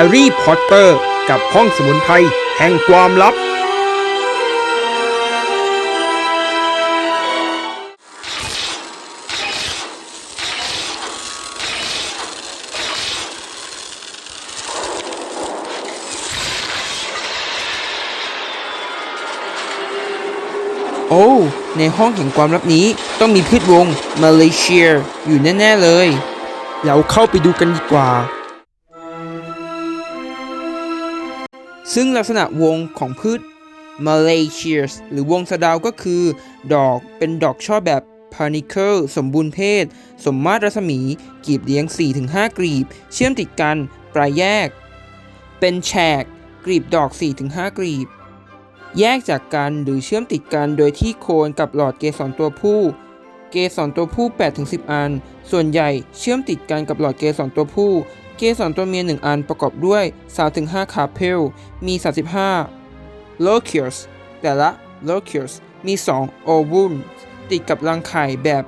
ร์รี่พอตเตอร์กับห้องสมุนไพรแห่งความลับ โอ้ ในห้องแห่งความลับนี้ต้องมีพืชวงมาเลเซียอยู่แน่ ๆ เลย เราเข้าไปดูกันดีกว่า ซึ่งลักษณะวงของพืชมาเลเซียหรือวงสะดาวก็คือ ดอกเป็นดอกช่อแบบพานิเคิลสมบูรณ์เพศ สมมาตรรัศมีกลีบเลี้ยง 4-5 กลีบ เชื่อมติดกัน ปลายแยก เป็นแฉกกลีบดอก 4-5 กลีบ แยกจากกันหรือเชื่อมติดกันโดยที่โคนกับหลอดเกสรตัวผู้ เกสรตัวผู้ 8-10 อัน ส่วนใหญ่เชื่อมติดกันกับหลอดเกสรตัวผู้ เกสรตัวเมีย 1 อันประกอบด้วย 3-5 คาเพล มี 35 locus แต่ละ locus มี 2 ovum ติดกับรังไข่แบบ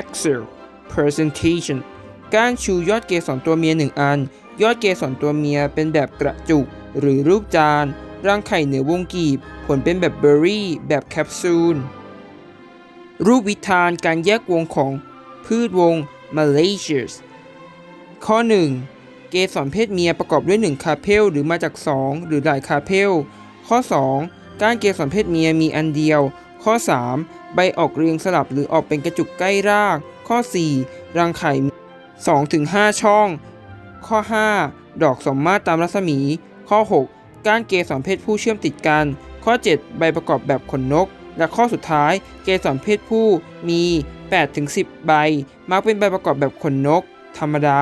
axial presentation กานชูยอดเกสรตัวเมีย 1 อัน ยอดเกสรตัวเมียเป็นแบบกระจุก หรือรูปจาน รังไข่เหนือวงกีบ ผลเป็นแบบเบอร์รี่ แบบแคปซูล รูปวิธานการแยกวงของพืชวง Malaysias ข้อ 1 เกสรเพศเมียประกอบด้วย 1 คาเพลหรือมาจาก 2 หรือหลายคาเพลข้อ 2ก้านเกสรเพศเมียมีอันเดียว ข้อ 3 ใบออกเรียงสลับหรือออกเป็นกระจุกใกล้ราก ข้อ 4 รังไข่ 2-5 ช่อง ข้อ 5 ดอกสมมาตรตามรัศมี ข้อ 6ก้านเกสรเพศผู้เชื่อมติดกัน ข้อ 7 ใบประกอบแบบขนนก และข้อสุดท้าย เกสรเพศผู้มี 8-10 ใบ มักเป็นใบประกอบแบบขนนก ธรรมดา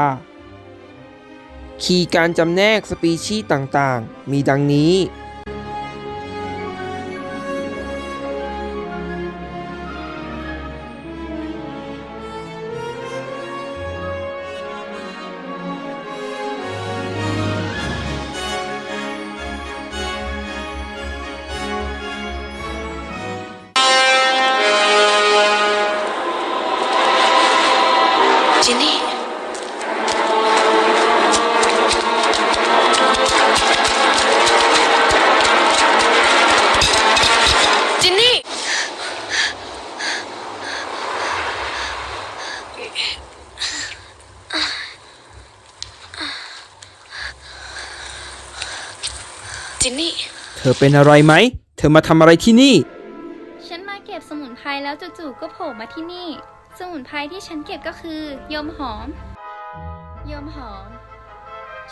คีย์การจำแนกสปีชีส์ต่างๆ มีดังนี้ จินนี่ อเป็นอะไรไหม เธอมาทำอะไรที่นี่ ฉันมาเก็บสมุนไพรแล้วจู่ๆก็โผล่มาที่นี่ สมุนไพรที่ฉันเก็บก็คือยมหอม ยมหอม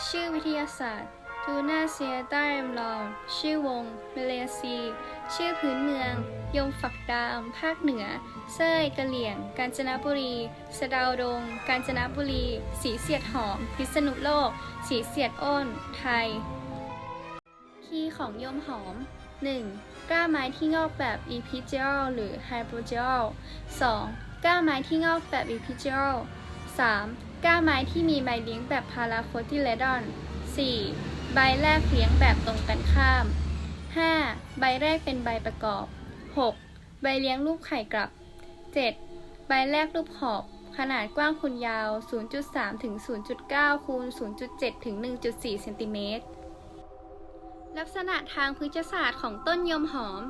ชื่อวิทยาศาสตร์ทูนาเซียต้าเรมลอง ชื่อวงเมเลซี ชื่อพื้นเมือง ยมฝักดาม ภาคเหนือ เซ้ยกะเหลี่ยง กาญจนบุรี สะดาวดง กาญจนบุรี สีเสียดหอม พิษณุโลก สีเสียดอ้น ไทย คีย์ของโยมหอม 1. ก้าไม้ที่งอกแบบ epigeal หรือ hypogeal 2. ก้าไม้ที่งอกแบบ epigeal 3. ก้าไม้ที่มีใบเลี้ยงแบบ paracotyledon 4. ใบแรกเลี้ยงแบบตรงกันข้าม 5. ใบแรกเป็นใบประกอบ 6. ใบเลี้ยงรูปไข่กลับ 7. ใบแรกรูปหอบ ขนาดกว้างคูณยาว 0.3 ถึง 0.9 คูณ 0.7 ถึง 1.4 เซนติเมตร ลักษณะทางพฤกษศาสตร์ของต้นยมหอม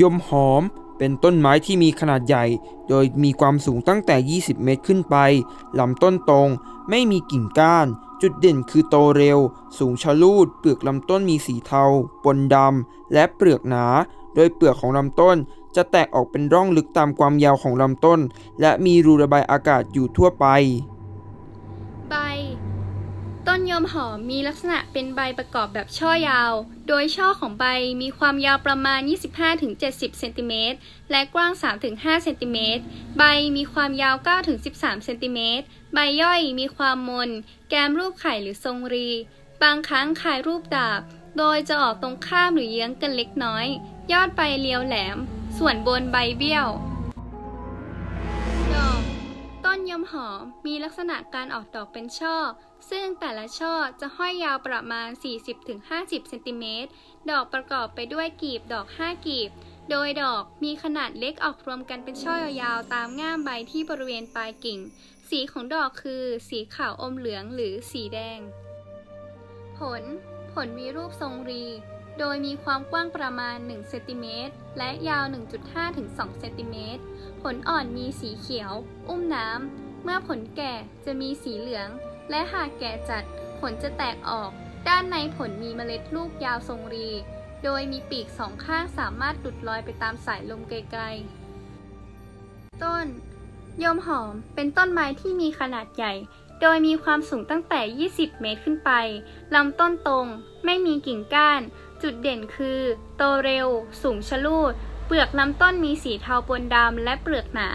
ยมหอมเป็นต้นไม้ที่มีขนาดใหญ่ โดยมีความสูงตั้งแต่ 20 เมตรขึ้นไป ลำต้นตรง ไม่มีกิ่งก้าน จุดเด่นคือโตเร็ว สูงชะลูด เปลือกลำต้นมีสีเทา ปนดำ และเปลือกหนา โดยเปลือกของลำต้นจะแตกออกเป็นร่องลึกตามความยาวของลำต้น และมีรูระบายอากาศอยู่ทั่วไป ต้นยมหอมมีลักษณะเป็นใบประกอบแบบช่อยาว โดยช่อของใบมีความยาวประมาณ 25-70 เซนติเมตร และกว้าง 3-5 เซนติเมตร ใบมีความยาว 9-13 เซนติเมตร ใบย่อยมีความมน แกมรูปไข่หรือทรงรี บางครั้งคล้ายรูปดาบ โดยจะออกตรงข้ามหรือเยื้องกันเล็กน้อย ยอดใบเรียวแหลม ส่วนบนใบเบี้ยวดอกต้นยมหอมมีลักษณะการออกดอกเป็นช่อ ซึ่งแต่ละช่อจะห้อยยาวประมาณ 40-50 เซนติเมตร ดอกประกอบไปด้วยกีบดอก 5 กีบ โดยดอกมีขนาดเล็กออกรวมกันเป็นช่อยาวๆ ตามง่ามใบที่บริเวณปลายกิ่ง สีของดอกคือ สีขาวอมเหลืองหรือสีแดง ผล ผลมีรูปทรงรี โดยมีความกว้างประมาณ 1 เซนติเมตร และยาว 1.5 ถึง 2 เซนติเมตร ผลอ่อนมีสีเขียว อุ้มน้ำ เมื่อผลแก่จะมีสีเหลือง และหากแก่จัดผลจะแตกออก ด้านในผลมีเมล็ดลูกยาวทรงรี โดยมีปีกสองข้างสามารถหลุดลอยไปตามสายลมไกลๆ ต้น ยมหอมเป็นต้นไม้ที่มีขนาดใหญ่ โดยมีความสูงตั้งแต่ 20 เมตรขึ้นไป ลำต้นตรง ไม่มีกิ่งก้าน จุดเด่นคือ โตเร็ว สูงชะลูด เปลือกลำต้นมีสีเทาปนดำและเปลือกหนา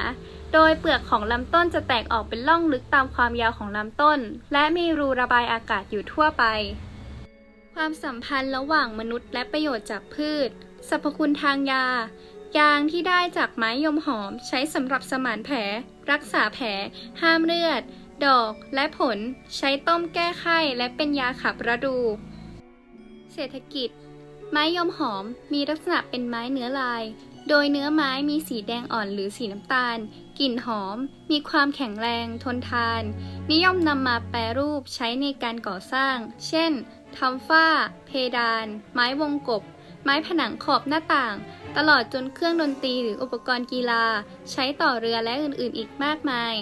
โดยเปลือกของลำต้นจะแตกออกเป็นร่องลึกตามความยาวของลำต้น และมีรูระบายอากาศอยู่ทั่วไป ความสัมพันธ์ระหว่างมนุษย์และประโยชน์จากพืช สรรพคุณทางยา ยางที่ได้จากไม้ยมหอมใช้สำหรับสมานแผล รักษาแผล ห้ามเลือด ดอกและผล ใช้ต้มแก้ไข้และเป็นยาขับระดู เศรษฐกิจ ไม้ยมหอมมีลักษณะเป็นไม้เนื้อลาย โดยเนื้อไม้มีสีแดงอ่อนหรือสีน้ำตาล กลิ่นหอม มีความแข็งแรง ทนทาน นิยมนำมาแปรรูปใช้ในการก่อสร้าง เช่นทำฝ้า เพดาน ไม้วงกบ ไม้ผนังขอบหน้าต่าง ตลอดจนเครื่องดนตรีหรืออุปกรณ์กีฬา ใช้ต่อเรือและอื่นๆ อีกมากมาย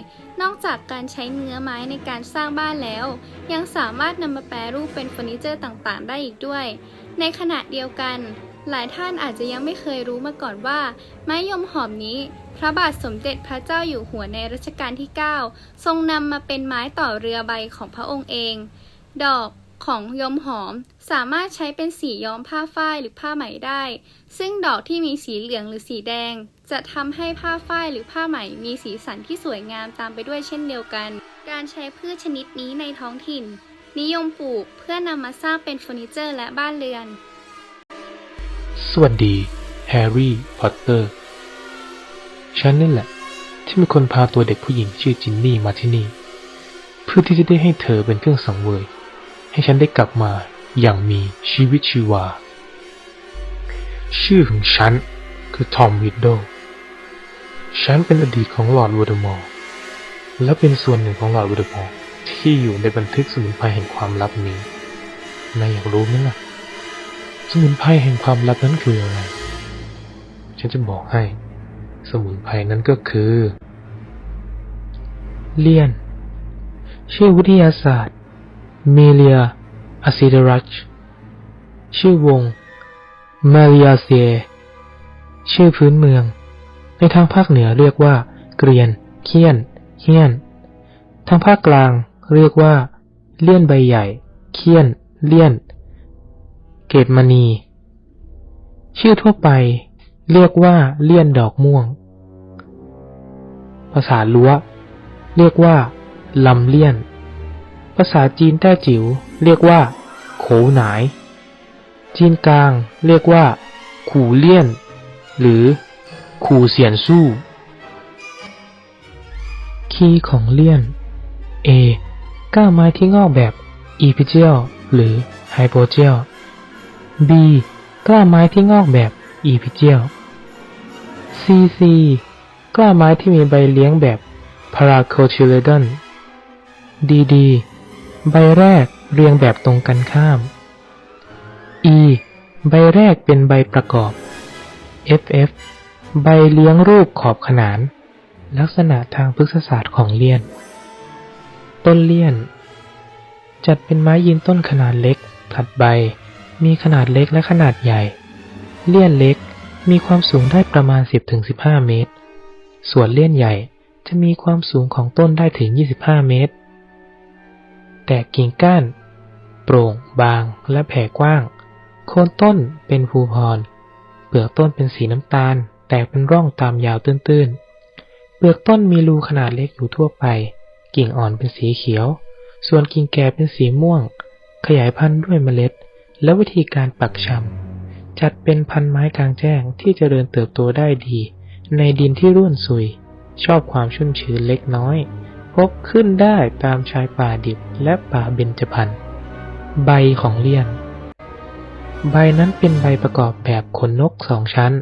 นอกจากการใช้เนื้อไม้ในการสร้างบ้านแล้ว ยังสามารถนำมาแปรรูปเป็นเฟอร์นิเจอร์ต่างๆ ได้อีกด้วย ในขณะเดียวกันหลายท่านอาจจะยังไม่เคยรู้มาก่อนว่า ไม้ยมหอมนี้ ระบาทสมเด็จพระเจ้าอยู่หัวในรัชกาลที่ 9 ทรงนำมาเป็นไม้ต่อเรือใบของพระองค์เอง ดอกของยมหอมสามารถใช้เป็นสีย้อมผ้าฝ้ายหรือผ้าไหมได้ ซึ่งดอกที่มีสีเหลืองหรือสีแดง จะทำให้ผ้าฝ้ายหรือผ้าไหมมีสีสันที่สวยงามตามไปด้วยเช่นเดียวกัน การใช้พืชชนิดนี้ในท้องถิ่น นิยมปลูกเพื่อนำมาสร้างเป็นเฟอร์นิเจอร์และบ้านเรือน สวัสดี แฮร์รี่ พอตเตอร์ ฉันนั่แหละ ที่เป็นคนพาตัวเด็กผู้หญิงชื่อจินนี่มาที่นี่ เพื่อที่จะได้ให้เธอเป็นเครื่องสังเวย ให้ฉันได้กลับมาอย่างมีชีวิตชีวา ชื่อของฉันคือทอมวิดโดฉันเป็นอดีตของหลอร์ดวอเดอมอร์และเป็นส่วนหนึ่งของหลอร์ดวอเดอมอร์ที่อยู่ในบันทึกสมุนไพรแห่งความลับนี้นายอยากรู้ไหมล่ะ สมุนไพรแห่งความลับนั้นคืออะไร ฉันจะบอกให้ สมุนไพรนั้นก็คือ เลียน ชื่อวิทยาศาสตร์ เมเลียอะซิเดรัช ชื่อวง มาริอาเซีย ชื่อพื้นเมือง ในทางภาคเหนือเรียกว่า เกรียน เคียน เฮียน ทางภาคกลางเรียกว่า เลี่ยนใบใหญ่ เคียน เลี่ยน เกตมณี ชื่อทั่วไปเรียกว่าเลี่ยนดอกม่วง ภาษาลัวเรียกว่าลำเลี่ยน ภาษาจีนแต้จิ๋วเรียกว่า โขหนาย จีนกลางเรียกว่า ขู่เลี่ยน หรือ ขู่เสียนสู้ คีย์ของเลี่ยน A ก้าไม้ที่งอกแบบ epigeal หรือ hypogeal B กล้าไม้ที่งอกแบบ epigeal CC กล้าไม้ที่มีใบเลี้ยงแบบ paracotyledon DD ใบแรกเรียงแบบตรงกันข้าม E ใบแรกเป็นใบประกอบ FF ใบเลี้ยงรูปขอบขนาน ลักษณะทางพฤกษศาสตร์ของเลี่ยน ต้นเลี่ยน จัดเป็นไม้ยืนต้นขนาดเล็กผลัดใบ มีขนาดเล็กและขนาดใหญ่ เลี่ยนเล็กมีความสูงได้ประมาณ 10-15 เมตร ส่วนเลี่ยนใหญ่จะมีความสูงของต้นได้ถึง 25 เมตร แต่กิ่งก้าน โปร่ง บางและแผ่กว้าง โคนต้นเป็นภูพร เปลือกต้นเป็นสีน้ำตาล แตกเป็นร่องตามยาวตื้นๆ เปลือกต้นมีรูขนาดเล็กอยู่ทั่วไป กิ่งอ่อนเป็นสีเขียว ส่วนกิ่งแก่เป็นสีม่วง ขยายพันธุ์ด้วยเมล็ด และวิธีการปักชำจัดเป็นพันไม้กลางแจ้งที่จเจริญเติบโตได้ดี ในดินที่ร่วนซุย ชอบความชุ่มชื้นเล็กน้อย พบขึ้นได้ตามชายป่าดิบและป่าเบญจพรรณใบของเลี่ยน ใบนั้นเป็นใบประกอบแบบขนนกสองชั้น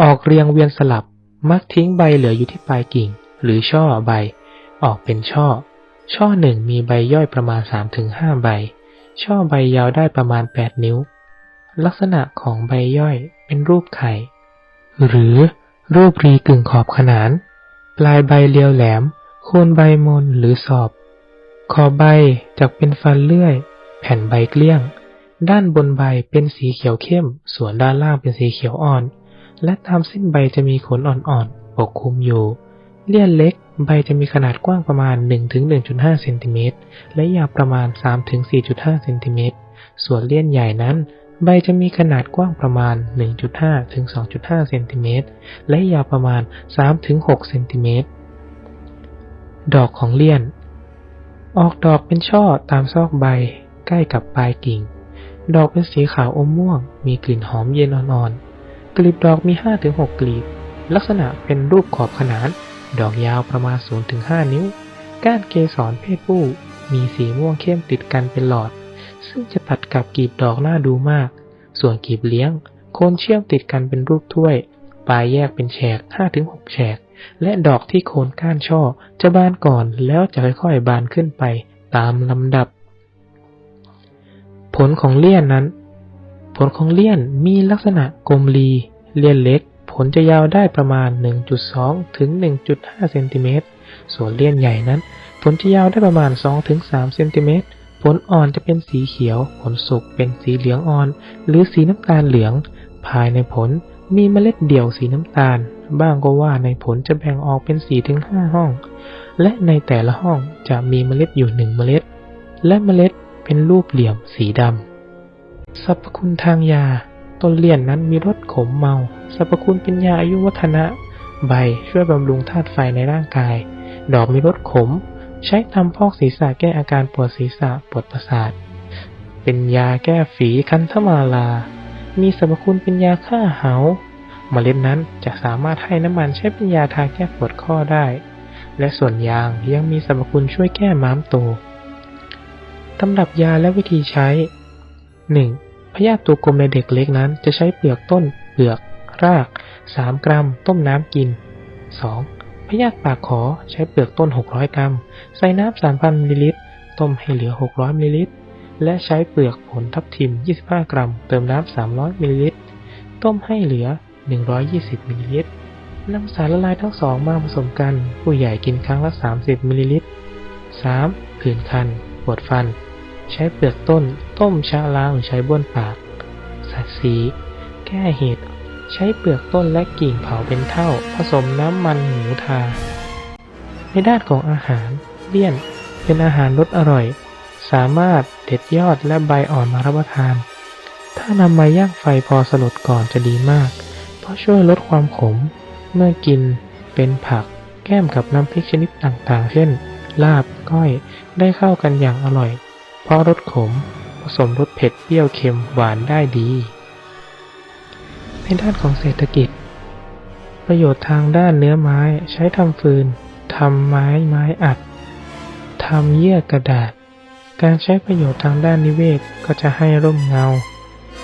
ออกเรียงเวียนสลับมักทิ้งใบเหลืออยู่ที่ปลายกิ่ง หรือช่อใบ ออกเป็นช่อ ช่อหนึ่งมีใบย่อยประมาณ 3-5 ใบ ช่อใบยาวได้ประมาณ 8 นิ้ว ลักษณะของใบย่อยเป็นรูปไข่ หรือ รูปรีกึ่งขอบขนาน ปลายใบเรียวแหลม โคนใบมนหรือสอบ ขอบใบจะเป็นฟันเลื่อย แผ่นใบเกลี้ยง ด้านบนใบเป็นสีเขียวเข้ม ส่วนด้านล่างเป็นสีเขียวอ่อน และตามเส้นใบจะมีขนอ่อนๆ ปกคลุมอยู่ เลี่ยนเล็ก ใบจะมีขนาดกว้างประมาณ 1-1.5เซนติเมตร และยาวประมาณ 3-4.5เซนติเมตร ส่วนเลี่ยนใหญ่นั้น ใบจะมีขนาดกว้างประมาณ 1.5 ถึง 2.5 เซนติเมตร และยาวประมาณ 3 ถึง 6 เซนติเมตร ดอกของเลี่ยน ออกดอกเป็นช่อตามซอกใบใกล้กับปลายกิ่ง ดอกเป็นสีขาวอมม่วง มีกลิ่นหอมเย็นอ่อนๆ กลีบดอกมี 5-6 กลีบ ลักษณะเป็นรูปขอบขนาน ดอกยาวประมาณ 0-5 นิ้ว ก้านเกสรเพศผู้ มีสีม่วงเข้มติดกันเป็นหลอด ซึ่งจะตัดกับกลีบดอกน่าดูมาก ส่วนกลีบเลี้ยง โคนเชื่อมติดกันเป็นรูปถ้วย ปลายแยกเป็นแฉก 5-6 แฉก และดอกที่โคนก้านช่อ จะบานก่อนแล้วจะค่อยๆบานขึ้นไปตามลำดับ ผลของเลี่ยนนั้น ผลของเลี่ยนมีลักษณะกลมรี เลี่ยนเล็ก ผลจะยาวได้ประมาณ 1.2 ถึง 1.5 เซนติเมตร ส่วนเลี่ยนใหญ่นั้น ผลจะยาวได้ประมาณ2ถึง3เซนติเมตร ลอ่อนจะเป็นสีเขียว ผลสุกเป็นสีเหลืองอ่อน หรือสีน้ำตาลเหลือง ภายในผลมีเมล็ดเดี่ยวสีน้ำตาล บ้างก็ว่าในผลจะแบ่งออกเป็น4ถึง5ห้อง และในแต่ละห้องจะมีเมล็ดอยู่1เมล็ด และเมล็ดเป็นรูปเหลี่ยมสีดำ สรรพคุณทางยา ต้นเลี่ยนนั้นมีรสขมเมา สรรพคุณเป็นยาอายุวัฒนะ ใบช่วยบำรุงธาตุไฟในร่างกาย ดอกมีรสขม ใช้ทำพอกศีรษะแก้อาการปวดศีรษะปวดประสาท เป็นยาแก้ฝีคันธมาลา มีสรรพคุณเป็นยาฆ่าเหาเมล็ดนั้นจะสามารถให้น้ำมันใช้เป็นยาทาแก้ปวดข้อได้ และส่วนยางยังมีสรรพคุณช่วยแก้ม้ามโตตำรับยาและวิธีใช้ 1. พยาธิตัวกลมในเด็กเล็กนั้นจะใช้เปลือกต้น เปลือก ราก 3 กรัม ต้มน้ำกิน 2. พยาธิปากขอใช้เปลือกต้น 600 กรัม ใส่น้ำ 3,000 มิลลิลิตร ต้มให้เหลือ 600 มิลลิลิตร และใช้เปลือกผลทับทิม 25 กรัม เติมน้ำ 300 มิลลิลิตร ต้มให้เหลือ 120 มิลลิลิตรนำสารละลายทั้งสองมาผสมกัน ผู้ใหญ่กินครั้งละ 30 มิลลิลิตร 3. ผื่นคัน ปวดฟัน ใช้เปลือกต้น ต้มชะล้างหรือใช้บ้วนปาก สัตว์สี แก้เห็ด ใช้เปลือกต้นและกิ่งเผาเป็นเท่า ผสมน้ำมันหมูทา ในด้านของอาหารเลี่ยนเป็นอาหารรสอร่อย สามารถเด็ดยอดและใบอ่อนมารับประทาน ถ้านำมาย่างไฟพอสลดก่อนจะดีมาก เพราะช่วยลดความขม เมื่อกินเป็นผักแก้มกับน้ำพริกชนิดต่างๆ เช่น ลาบก้อยได้เข้ากันอย่างอร่อย เพราะรสขม ผสมรสเผ็ดเปรี้ยวเค็มหวานได้ดี ในด้านของเศรษฐกิจ ประโยชน์ทางด้านเนื้อไม้ใช้ทำฟืนทำไม้ไม้อัดทำเยื่อกระดาษ การใช้ประโยชน์ทางด้านนิเวศก็จะให้ร่มเงา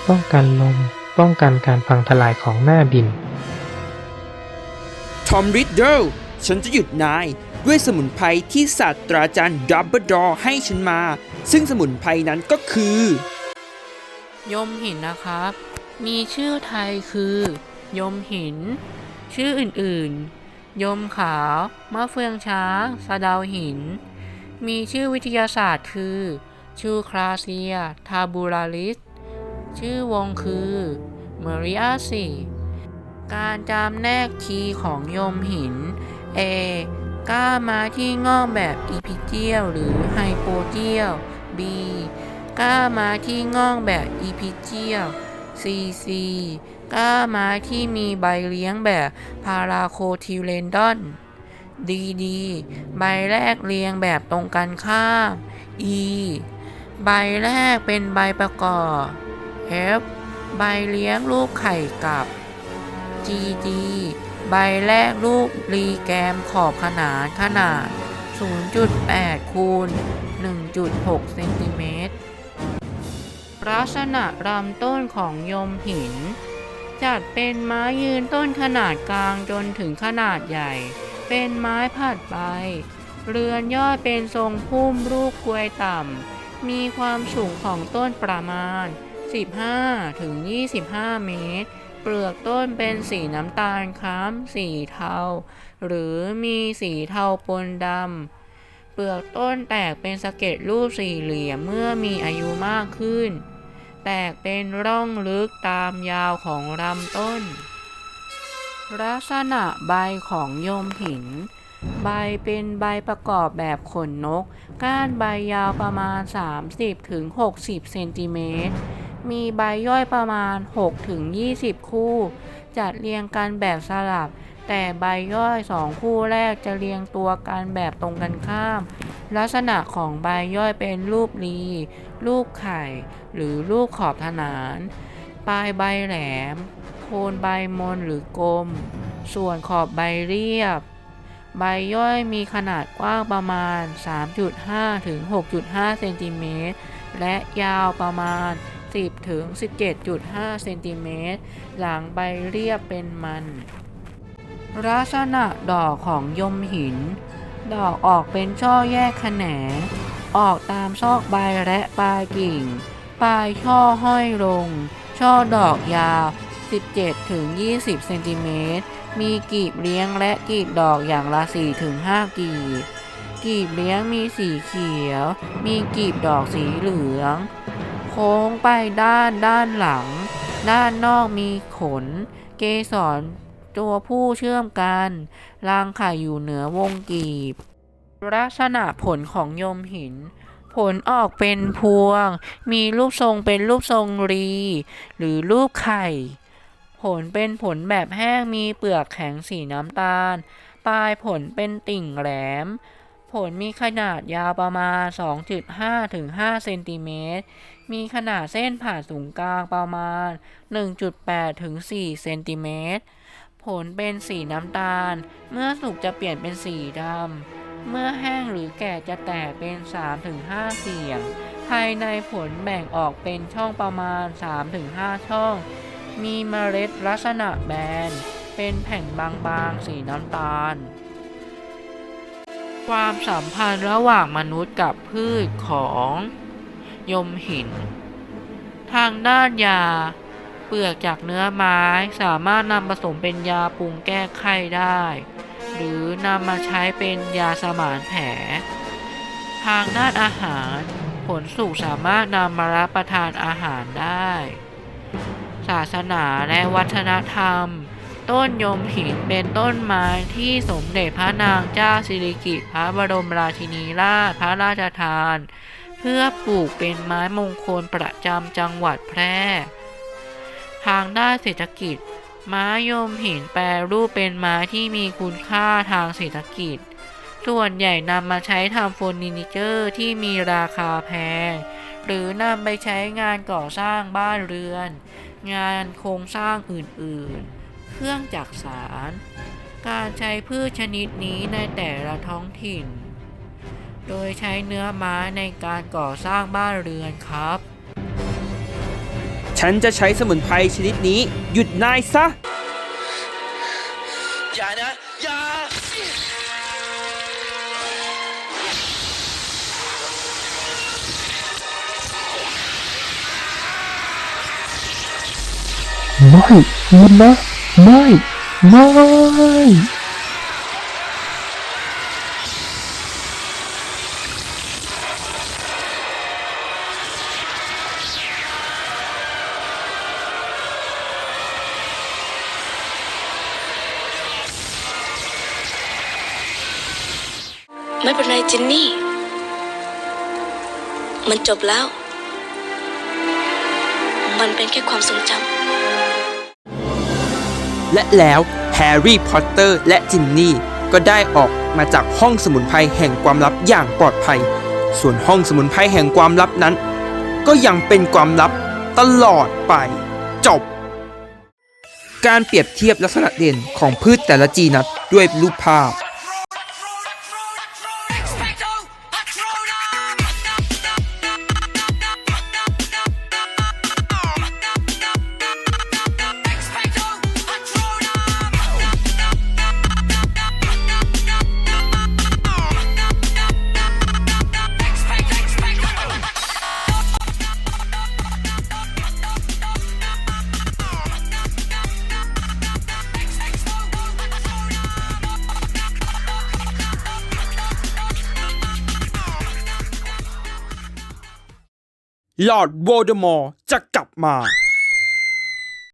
ป้องกันลม ป้องกันการพังทลายของหน้าดิน ทอมริดเดิลฉันจะหยุดนาย ด้วยสมุนไพรที่ศาสตราจารย์ดับเบิลดอให้ฉันมา ซึ่งสมุนไพรนั้นก็คือ ยมหินนะครับ มีชื่อไทยคือ ยมหิน ชื่ออื่นๆ ยมขาวมะเฟืองช้างสะดาวหิน มีชื่อวิทยาศาสตร์คือชูคลาเซีย ทาบูราลิส ชื่อวงคือเมริอาซีการจำแนกคีย์ของยมหิน A ก้ามาที่งอกแบบอีพิเจียลหรือไฮโปเจียล B ก้ามาที่งอกแบบอีพิเจียล CC ก้ามาที่มีใบเลี้ยงแบบพาราโคทิเลนดอน DD ใบแรกเรียงแบบตรงกันข้าม E ใบแรกเป็นใบประกอบ F ใบเลี้ยงรูปไข่กับ GD ใบแรกรูปรีแกรมขอบขนานขนาด 0.8คูณ1.6เซนติเมตร ลักษณะลำต้นของยมหิน จัดเป็นไม้ยืนต้นขนาดกลางจนถึงขนาดใหญ่ เป็นไม้ผัดใบ เรือนยอดเป็นทรงพุ่มรูปกลวยต่ำ มีความสูงของต้นประมาณ 15ถึง25เมตร เปลือกต้นเป็นสีน้ำตาลคล้ำสีเทา หรือมีสีเทาปนดำเปลือกต้นแตกเป็นสะเก็ดรูปสี่เหลี่ยมเมื่อมีอายุมากขึ้น แตกเป็นร่องลึกตามยาวของลำต้น ลักษณะใบของโยมหิน ใบเป็นใบประกอบแบบขนนก ก้านใบยาวประมาณ 30ถึง60 เซนติเมตร มีใบย่อยประมาณ6ถึง20 คู่ จัดเรียงกันแบบสลับ แต่ใบย่อยสองคู่แรกจะเรียงตัวกันแบบตรงกันข้าม ลักษณะของใบย่อยเป็นรูปรี รูปไข่ หรือรูปขอบถนาน ปลายใบแหลม โคนใบมนหรือกลม ส่วนขอบใบเรียบ ใบย่อยมีขนาดกว้างประมาณ 3.5 ถึง 6.5 เซนติเมตร และยาวประมาณ 10 ถึง 17.5 เซนติเมตร หลังใบเรียบเป็นมัน ลักษณะดอกของยมหิน ดอกออกเป็นช่อแยกแขนง ออกตามซอกใบและปลายกิ่ง ปลายช่อห้อยลง ช่อดอกยาว 17-20 เซนติเมตร มีกีบเลี้ยงและกีบดอกอย่างละ 4-5 กีบ กีบเลี้ยงมีสีเขียว มีกีบดอกสีเหลือง โค้งไปด้านด้านหลัง ด้านนอกมีขน เกสรตัวผู้เชื่อมกันรังไข่อยู่เหนือวงกีบ ลักษณะผลของโยมหิน ผลออกเป็นพวง มีรูปทรงเป็นรูปทรงรี หรือรูปไข่ ผลเป็นผลแบบแห้งมีเปลือกแข็งสีน้ำตาล ปลายผลเป็นติ่งแหลม ผลมีขนาดยาวประมาณ 2.5 ถึง 5 เซนติเมตร มีขนาดเส้นผ่าศูนย์กลางประมาณ 1.8 ถึง 4 เซนติเมตร ผลเป็นสีน้ำตาล เมื่อสุกจะเปลี่ยนเป็นสีดำ เมื่อแห้งหรือแก่จะแตกเป็น 3-5 เสียง ภายในผลแบ่งออกเป็นช่องประมาณ 3-5 ช่อง มีเมล็ดลักษณะแบน เป็นแผ่นบางๆ สีน้ำตาล ความสัมพันธ์ระหว่างมนุษย์กับพืชของยมหิน ทางด้านยา เปลือกจากเนื้อไม้สามารถนำผสมเป็นยาปรุงแก้ไข้ได้ อนำมาใช้เป็นยาสมานแผล ทางด้านอาหาร ผลสุกสามารถนำมารับประทานอาหารได้ ศาสนาและวัฒนธรรม ต้นยมหินเป็นต้นไม้ที่สมเด็จพระนางเจ้าสิริกิติ์พระบรมราชินีนาถพระราชทาน เพื่อปลูกเป็นไม้มงคลประจำจังหวัดแพร่ ทางด้านเศรษฐกิจ ม้ยมหินแปรรูปเป็นไม้ที่มีคุณค่าทางเศรษฐกิจ ส่วนใหญ่นำมาใช้ทำเฟอร์นิเจอร์ที่มีราคาแพง หรือนำไปใช้งานก่อสร้างบ้านเรือน งานโครงสร้างอื่นๆ เครื่องจักสาร การใช้พืชชนิดนี้ในแต่ละท้องถิ่น โดยใช้เนื้อไม้ในการก่อสร้างบ้านเรือนครับ ฉันจะใช้สมุนไพรชนิดนี้ หยุดนายซะ อย่านะ อย่า ไม่หยุดนะ ไม่ ไม่ ไม่เป็นไรจินนี่ มันจบแล้ว มันเป็นแค่ความทรงจำ และแล้วแฮร์รี่พอตเตอร์และจินนี่ก็ได้ออกมาจากห้องสมุนไพรแห่งความลับอย่างปลอดภัย ส่วนห้องสมุนไพรแห่งความลับนั้น ก็ยังเป็นความลับตลอดไป จบ การเปรียบเทียบลักษณะเด่นของพืชแต่ละจีนัดด้วยรูปภาพ ลอร์ดโวลเดอมอร์จะกลับมา